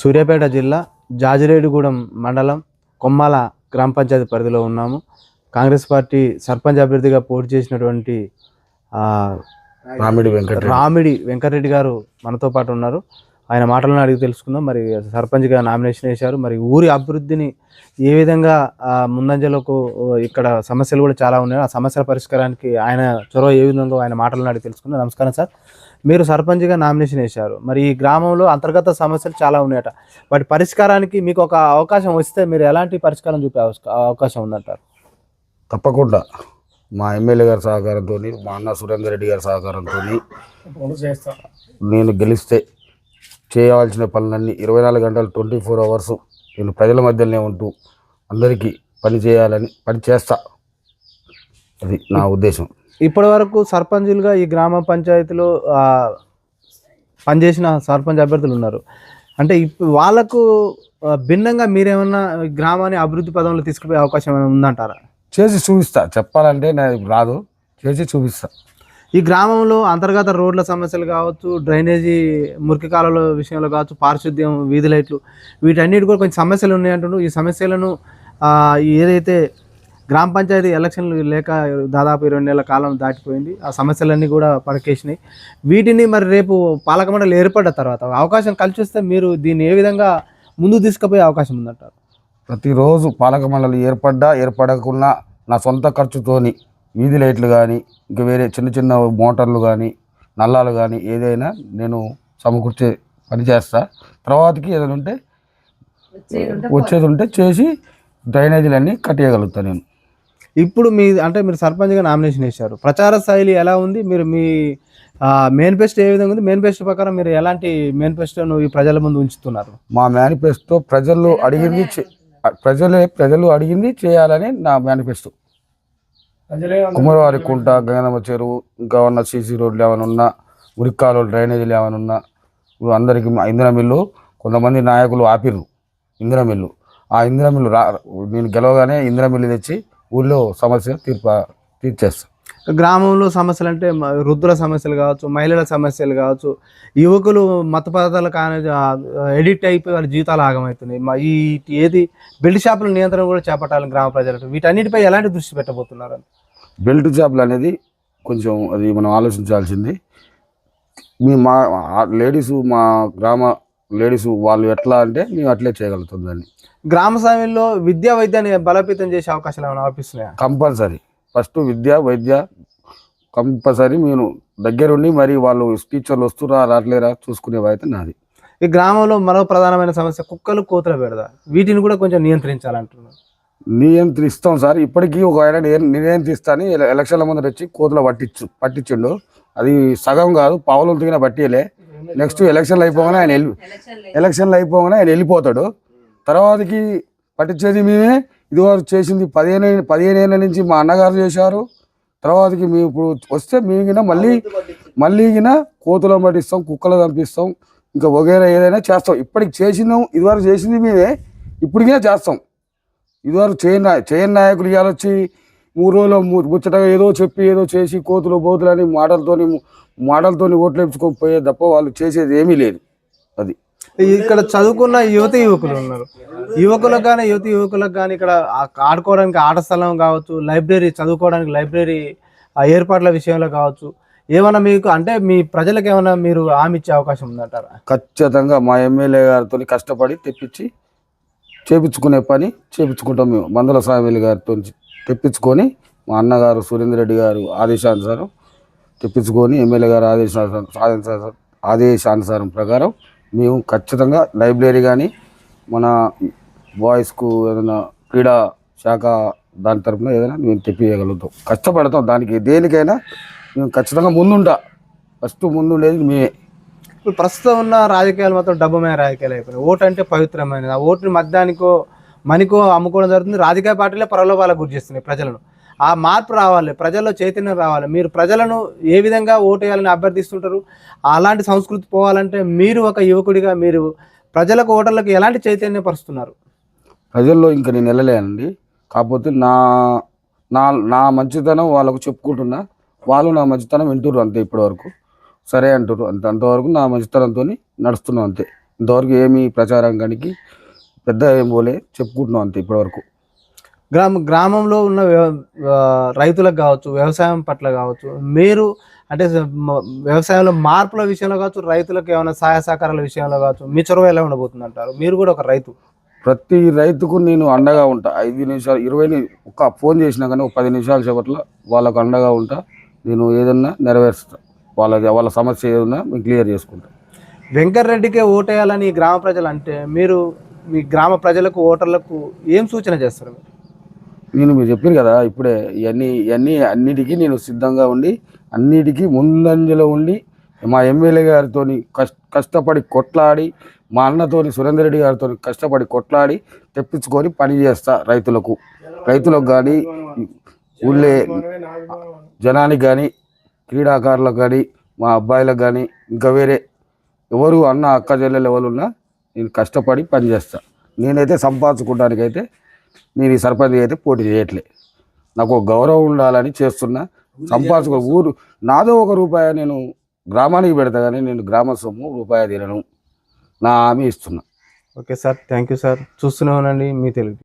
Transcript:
సూర్యాపేట జిల్లా జాజిరేడుగూడెం మండలం కొమ్మాల గ్రామ పంచాయతీ పరిధిలో ఉన్నాము. కాంగ్రెస్ పార్టీ సర్పంచ్ అభ్యర్థిగా పోటీ చేసినటువంటి రామిడి వెంకట రామిడి వెంకటరెడ్డి గారు మనతో పాటు ఉన్నారు. ఆయన మాటలను అడిగి తెలుసుకుందాం. మరి సర్పంచ్గా నామినేషన్ వేశారు. మరి ఊరి అభివృద్ధిని ఏ విధంగా ముందంజలోకి ఇక్కడ సమస్యలు కూడా చాలా ఉన్నాయి. ఆ సమస్యల పరిష్కారానికి ఆయన చొరవ ఏ విధంగా ఆయన మాటలను అడిగి తెలుసుకుందాం. నమస్కారం సార్. మీరు సర్పంచ్గా నామినేషన్ వేశారు. మరి ఈ గ్రామంలో అంతర్గత సమస్యలు చాలా ఉన్నాయట. వాటి పరిష్కారానికి మీకు ఒక అవకాశం వస్తే మీరు ఎలాంటి పరిష్కారం చూపే అవకాశం ఉందంటారు? తప్పకుండా. మా ఎమ్మెల్యే గారి సహకారంతో మా అన్న సురేందర్ రెడ్డి గారి సహకారంతో నేను గెలిస్తే చేయవలసిన పనులన్నీ ఇరవై నాలుగు గంటలు ట్వంటీ ఫోర్ అవర్స్ నేను ప్రజల మధ్యలోనే ఉంటూ అందరికీ పని చేయాలని పని చేస్తా. అది నా ఉద్దేశం. ఇప్పటి వరకు సర్పంచులుగా ఈ గ్రామ పంచాయతీలో పనిచేసిన సర్పంచ్ అభ్యర్థులు ఉన్నారు. అంటే ఇప్పుడు వాళ్ళకు భిన్నంగా మీరేమన్నా గ్రామాన్ని అభివృద్ధి పదంలో తీసుకుపోయే అవకాశం ఏమైనా ఉందంటారా? చేసి చూపిస్తా. చెప్పాలంటే నాకు రాదు. చేసి చూపిస్తా. ఈ గ్రామంలో అంతర్గత రోడ్ల సమస్యలు కావచ్చు డ్రైనేజీ మురికి కాలువల విషయంలో కావచ్చు పారిశుద్ధ్యం వీధి లైట్లు వీటన్నిటి కూడా కొంచెం సమస్యలు ఉన్నాయంటున్నారు ఈ సమస్యలను ఏదైతే గ్రామ పంచాయతీ ఎలక్షన్లు లేక దాదాపు ఇరవై నెలల కాలం దాటిపోయింది ఆ సమస్యలన్నీ కూడా పడకేసినాయి. వీటిని మరి రేపు పాలక మండలి ఏర్పడ్డ తర్వాత అవకాశం కలిసి వస్తే మీరు దీన్ని ఏ విధంగా ముందు తీసుకుపోయే అవకాశం ఉందంటారు? ప్రతిరోజు పాలక మండలి ఏర్పడ్డా ఏర్పడకున్నా నా సొంత ఖర్చుతోని వీధి లైట్లు కానీ ఇంకా వేరే చిన్న చిన్న మోటార్లు కానీ నల్లాలు కానీ ఏదైనా నేను సమకూర్చే పని చేస్తా. తర్వాతకి ఏదైనా ఉంటే వచ్చేది ఉంటే చేసి డ్రైనేజీలన్నీ కట్టేయగలుగుతా నేను. ఇప్పుడు మీ అంటే మీరు సర్పంచ్గా నామినేషన్ వేశారు. ప్రచార శైలి ఎలా ఉంది? మీరు మీ మేనిఫెస్టో ఏ విధంగా ఉంది? మేనిఫెస్టో ప్రకారం మీరు ఎలాంటి మేనిఫెస్టోను ఈ ప్రజల ముందు ఉంచుతున్నారు? మా మేనిఫెస్టో ప్రజలు అడిగింది చే- ప్రజలే ప్రజలు అడిగింది చేయాలని నా మేనిఫెస్టో. కుమ్మరవారి కుంట గంగనమ్మ చెరువు ఇంకా ఉన్న సీసీ రోడ్లు ఏమైనా ఉన్నా మురిక్కాలు డ్రైనేజీలు ఏమైనా ఉన్నా ఇప్పుడు అందరికీ మా మిల్లు కొంతమంది నాయకులు ఆపిర్రు. ఇంద్రమిల్లు. ఆ ఇంద్రమిల్లు రా నేను గెలవగానే ఇంద్రమిల్లు తెచ్చి ఊళ్ళో సమస్య తీర్ప తీర్చేస్తాను గ్రామంలో సమస్యలు అంటే వృద్ధుల సమస్యలు కావచ్చు మహిళల సమస్యలు కావచ్చు యువకులు మత పదార్థాలకు ఎడిక్ట్ అయిపోయి వాళ్ళ జీవితాలు ఆగమవుతున్నాయి. మా ఈ ఏది బెల్ట్ షాపుల నియంత్రణ కూడా చేపట్టాలని గ్రామ ప్రజలకు. వీటన్నిటిపై ఎలాంటి దృష్టి పెట్టబోతున్నారు? బెల్ట్ జాబ్లు అనేది కొంచెం అది మనం ఆలోచించాల్సింది. మీ మా లేడీస్ మా గ్రామ లేడీస్ వాళ్ళు ఎట్లా అంటే మేము అట్లే చేయగలుగుతాం దాన్ని. గ్రామ సమయంలో విద్యా వైద్యాన్ని బలోపేతం చేసే అవకాశాలు ఏమైనా ఆపిస్తున్నాయా? కంపల్సరీ. ఫస్ట్ విద్య వైద్య కంపల్సరీ నేను దగ్గరుండి మరి వాళ్ళు టీచర్లు వస్తురా రావట్లేరా చూసుకునే అయితే నాది. ఈ గ్రామంలో మరో ప్రధానమైన సమస్య కుక్కలు కోతుల పెడద. వీటిని కూడా కొంచెం నియంత్రించాలంటున్నారు. నియంత్రిస్తాం సార్. ఇప్పటికీ ఒక ఆయన నియ- నియంత్రిస్తాని ఎల- ఎలక్షన్ల ముందర వచ్చి కోతులు పట్టించు పట్టించిండు. అది సగం కాదు పావులు దిగిన పట్టియలే. నెక్స్ట్ ఎలక్షన్లు అయిపోగానే ఆయన వెళ్ళి ఎలక్షన్లు అయిపోగానే ఆయన వెళ్ళిపోతాడు. తర్వాతకి పట్టించేది మేమే. ఇదివరకు చేసింది పదిహేను పదిహేను ఏళ్ళ నుంచి మా అన్నగారు చేశారు. తర్వాతకి మేము ఇప్పుడు వస్తే మేము మళ్ళీ మళ్ళీ కోతులు పట్టిస్తాం కుక్కలు చంపిస్తాం ఇంకా వగేరా ఏదైనా చేస్తాం. ఇప్పటికి చేసినాం ఇదివరకు చేసింది మేమే ఇప్పటికే చేస్తాం. ఇదివరకు చేయని నాయ- చేయని నాయకులు ఇవ్వాలొచ్చి మూడు రోజులు ముచ్చటగా ఏదో చెప్పి ఏదో చేసి కోతులు బోతులు అని మాటలతోని మాటలతోని ఓట్లు వేపించుకొని పోయే తప్ప వాళ్ళు చేసేది ఏమీ లేదు. అది. ఇక్కడ చదువుకున్న యువత యువకులు ఉన్నారు. యువకులకు కానీ యువత యువకులకు కానీ ఇక్కడ ఆడుకోవడానికి ఆట స్థలం కావచ్చు లైబ్రరీ చదువుకోవడానికి లైబ్రరీ ఆ ఏర్పాట్ల విషయంలో కావచ్చు ఏమన్నా మీకు అంటే మీ ప్రజలకు ఏమైనా మీరు హామీ ఇచ్చే అవకాశం ఉందంటారా? ఖచ్చితంగా మా ఎమ్మెల్యే గారితో కష్టపడి తెప్పించి చేపించుకునే పని చేపించుకుంటాం మేము. మందుల స్వామి గారితో తెప్పించుకొని మా అన్నగారు సురేందర్ రెడ్డి గారు ఆదేశానుసారం తెప్పించుకొని ఎమ్మెల్యే గారు ఆదేశానుసారం ఆదేశానుసారం- ఆదేశానుసారం ప్రకారం మేము ఖచ్చితంగా లైబ్రరీ కానీ మన బాయ్స్కు ఏదైనా క్రీడా శాఖ దాని తరపున ఏదైనా మేము తెప్పియగలుగుతాం. కష్టపడతాం దానికి దేనికైనా మేము ఖచ్చితంగా ముందుంటా. ఫస్ట్ ముందుండేది మేమే. ఇప్పుడు ప్రస్తుతం ఉన్న రాజకీయాలు మాత్రం డబ్బుమైన రాజకీయాలు అయిపోయినాయి. ఓటు అంటే పవిత్రమైనది. ఆ ఓటుని మద్యానికో మనికో అమ్ముకోవడం జరుగుతుంది. రాజకీయ పార్టీలే ప్రలోభాలకు గురి చేస్తున్నాయి ప్రజలను. ఆ మార్పు రావాలి ప్రజల్లో చైతన్యం రావాలి. మీరు ప్రజలను ఏ విధంగా ఓటేయాలని అభ్యర్థిస్తుంటారు? అలాంటి సంస్కృతి పోవాలంటే మీరు ఒక యువకుడిగా మీరు ప్రజలకు ఓటర్లకు ఎలాంటి చైతన్యపరుస్తున్నారు? ప్రజల్లో ఇంకా నేను వెళ్ళలేనండి. కాకపోతే నా నా నా మంచితనం వాళ్ళకు చెప్పుకుంటున్నా. వాళ్ళు నా మంచితనం వింటుర్రు అంతే ఇప్పటివరకు. సరే అంటారు అంత అంతవరకు నా మంచితనంతో నడుస్తున్నాం అంతే. ఇంతవరకు ఏమి ప్రచారం కానికి పెద్ద ఏం పోలే. చెప్పుకుంటున్నాం అంతే ఇప్పటివరకు. గ్రామ గ్రామంలో ఉన్న రైతులకు కావచ్చు వ్యవసాయం పట్ల కావచ్చు మీరు అంటే వ్యవసాయంలో మార్పుల విషయంలో కావచ్చు రైతులకు ఏమైనా సహాయ సహకారాల విషయంలో కావచ్చు మీ చొరవ ఎలా ఉండబోతుంది అంటారు మీరు కూడా ఒక రైతు. ప్రతి రైతుకు నేను అండగా ఉంటా. ఐదు నిమిషాలు ఇరవై ని- ఒక్క ఫోన్ చేసినా కానీ ఒక పది నిమిషాల సేపట్లో వాళ్ళకు అండగా ఉంటా. నేను ఏదన్నా నెరవేరుస్తా. వాళ్ళ వాళ్ళ సమస్య ఏదన్నా నేను క్లియర్ చేసుకుంటా. వెంకటరెడ్డికే ఓటేయాలని గ్రామ ప్రజలు అంటే మీరు మీ గ్రామ ప్రజలకు ఓటర్లకు ఏం సూచన చేస్తారు? మీరు నేను మీరు చెప్పారు కదా ఇప్పుడే ఇవన్నీ ఇవన్నీ అన్నిటికీ నేను సిద్ధంగా ఉండి అన్నిటికీ ముందంజలో ఉండి మా ఎమ్మెల్యే గారితో కష్ట కష్టపడి కొట్లాడి మా అన్నతోని సురేందర్ రెడ్డి గారితో కష్టపడి కొట్లాడి తెప్పించుకొని పని చేస్తా రైతులకు. రైతులకు కానీ ఊళ్ళే జనానికి కానీ క్రీడాకారులకు కానీ మా అబ్బాయిలకు కానీ ఇంకా వేరే ఎవరు అన్న అక్క చెల్లెలు ఎవరున్నా నేను కష్టపడి పనిచేస్తా నేనైతే సంపాదించుకోవడానికైతే నేను ఈ సర్పంచ్ అయితే పోటీ చేయట్లే. నాకు ఒక గౌరవం ఉండాలని చేస్తున్నా. సంపాదించుకో ఊరు నాదో ఒక రూపాయి నేను గ్రామానికి పెడతా కానీ నేను గ్రామ సొమ్ము రూపాయి తినను నా హామీ ఇస్తున్నా. Okay sir thank you sir. చూస్తూనే ఉండండి మీ తెలుగు.